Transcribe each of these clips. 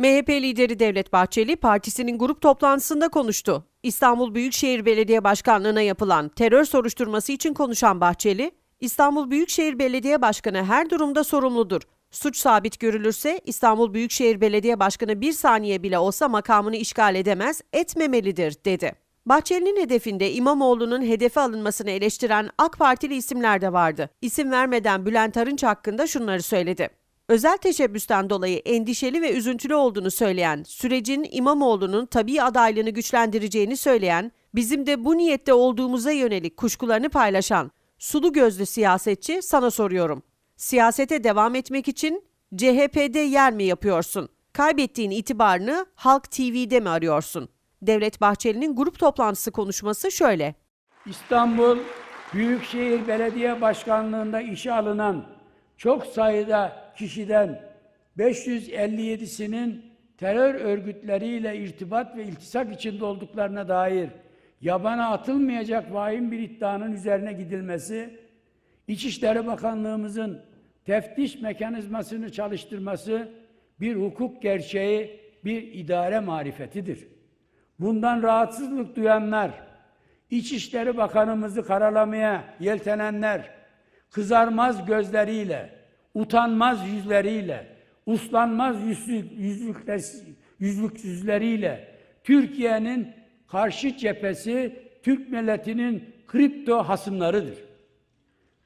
MHP lideri Devlet Bahçeli partisinin grup toplantısında konuştu. İstanbul Büyükşehir Belediye Başkanlığı'na yapılan terör soruşturması için konuşan Bahçeli, İstanbul Büyükşehir Belediye Başkanı her durumda sorumludur. Suç sabit görülürse İstanbul Büyükşehir Belediye Başkanı bir saniye bile olsa makamını işgal edemez, etmemelidir dedi. Bahçeli'nin hedefinde İmamoğlu'nun hedefe alınmasını eleştiren AK Partili isimler de vardı. İsim vermeden Bülent Arınç hakkında şunları söyledi. Özel teşebbüsten dolayı endişeli ve üzüntülü olduğunu söyleyen, sürecin İmamoğlu'nun tabii adaylığını güçlendireceğini söyleyen, bizim de bu niyette olduğumuza yönelik kuşkularını paylaşan sulu gözlü siyasetçi sana soruyorum. Siyasete devam etmek için CHP'de yer mi yapıyorsun? Kaybettiğin itibarını Halk TV'de mi arıyorsun? Devlet Bahçeli'nin grup toplantısı konuşması şöyle. İstanbul Büyükşehir Belediye Başkanlığı'nda işe alınan çok sayıda kişiden 557'sinin terör örgütleriyle irtibat ve iltisak içinde olduklarına dair yabana atılmayacak vahim bir iddianın üzerine gidilmesi, İçişleri Bakanlığımızın teftiş mekanizmasını çalıştırması bir hukuk gerçeği, bir idare marifetidir. Bundan rahatsızlık duyanlar, İçişleri Bakanımızı karalamaya yeltenenler, kızarmaz gözleriyle, utanmaz yüzleriyle, uslanmaz yüzlük, yüzlükler, yüzlüksüzleriyle Türkiye'nin karşı cephesi Türk milletinin kripto hasımlarıdır.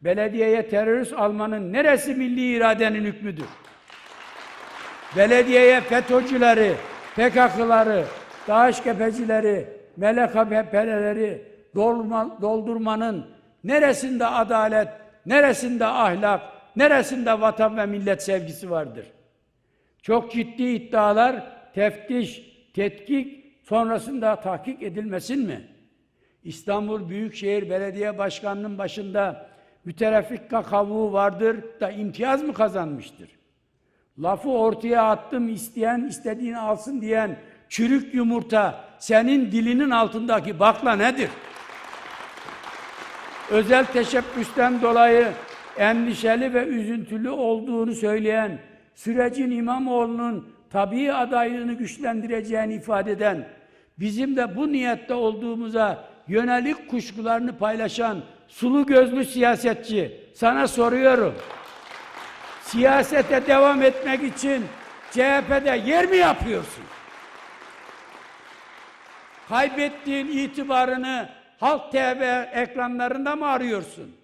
Belediyeye terörist almanın neresi milli iradenin hükmüdür? Belediyeye FETÖ'cüleri, PKK'ları, DAEŞ MLKP'leri doldurma, doldurmanın neresinde adalet, neresinde ahlak, neresinde vatan ve millet sevgisi vardır? Çok ciddi iddialar teftiş, tetkik sonrasında tahkik edilmesin mi? İstanbul Büyükşehir Belediye Başkanı'nın başında mütereffikka kavuğu vardır da imtiyaz mı kazanmıştır? Lafı ortaya attım isteyen istediğini alsın diyen çürük yumurta senin dilinin altındaki bakla nedir? Özel teşebbüsten dolayı endişeli ve üzüntülü olduğunu söyleyen, sürecin İmamoğlu'nun tabii adaylığını güçlendireceğini ifade eden, bizim de bu niyette olduğumuza yönelik kuşkularını paylaşan sulu gözlü siyasetçi sana soruyorum. Siyasete devam etmek için CHP'de yer mi yapıyorsun? Kaybettiğin itibarını Halk TV ekranlarında mı arıyorsun?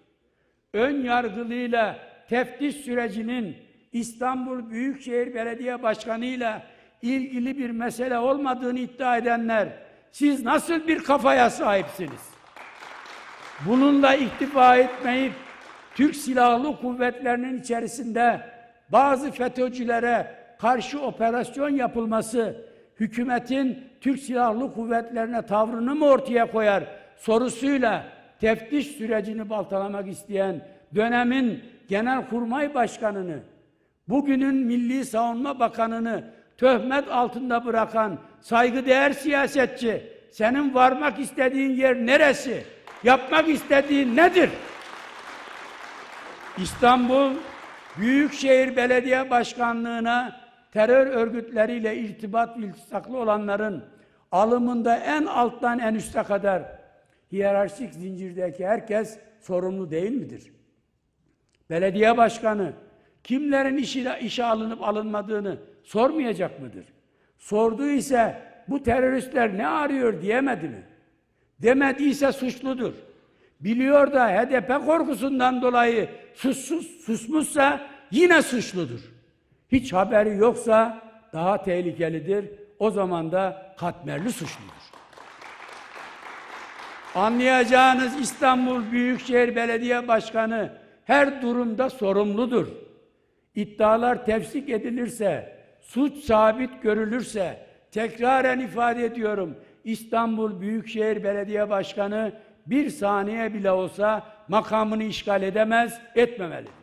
Ön yargılıyla teftiş sürecinin İstanbul Büyükşehir Belediye Başkanı ile ilgili bir mesele olmadığını iddia edenler siz nasıl bir kafaya sahipsiniz? Bununla iktifa etmeyip Türk Silahlı Kuvvetlerinin içerisinde bazı FETÖ'cülere karşı operasyon yapılması hükümetin Türk Silahlı Kuvvetlerine tavrını mı ortaya koyar sorusuyla teftiş sürecini baltalamak isteyen dönemin Genelkurmay Başkanı'nı, bugünün Milli Savunma Bakanı'nı töhmet altında bırakan saygıdeğer siyasetçi, senin varmak istediğin yer neresi? Yapmak istediğin nedir? İstanbul Büyükşehir Belediye Başkanlığı'na terör örgütleriyle irtibat iltisaklı olanların alımında en alttan en üste kadar hiyerarşik zincirdeki herkes sorumlu değil midir? Belediye başkanı kimlerin işe, işe alınıp alınmadığını sormayacak mıdır? Sorduğu ise bu teröristler ne arıyor diyemedi mi? Demediyse suçludur. Biliyor da HDP korkusundan dolayı sussuz, susmuşsa yine suçludur. Hiç haberi yoksa daha tehlikelidir. O zaman da katmerli suçludur. Anlayacağınız İstanbul Büyükşehir Belediye Başkanı her durumda sorumludur. İddialar tefsik edilirse, suç sabit görülürse, tekraren ifade ediyorum, İstanbul Büyükşehir Belediye Başkanı bir saniye bile olsa makamını işgal edemez, etmemelidir.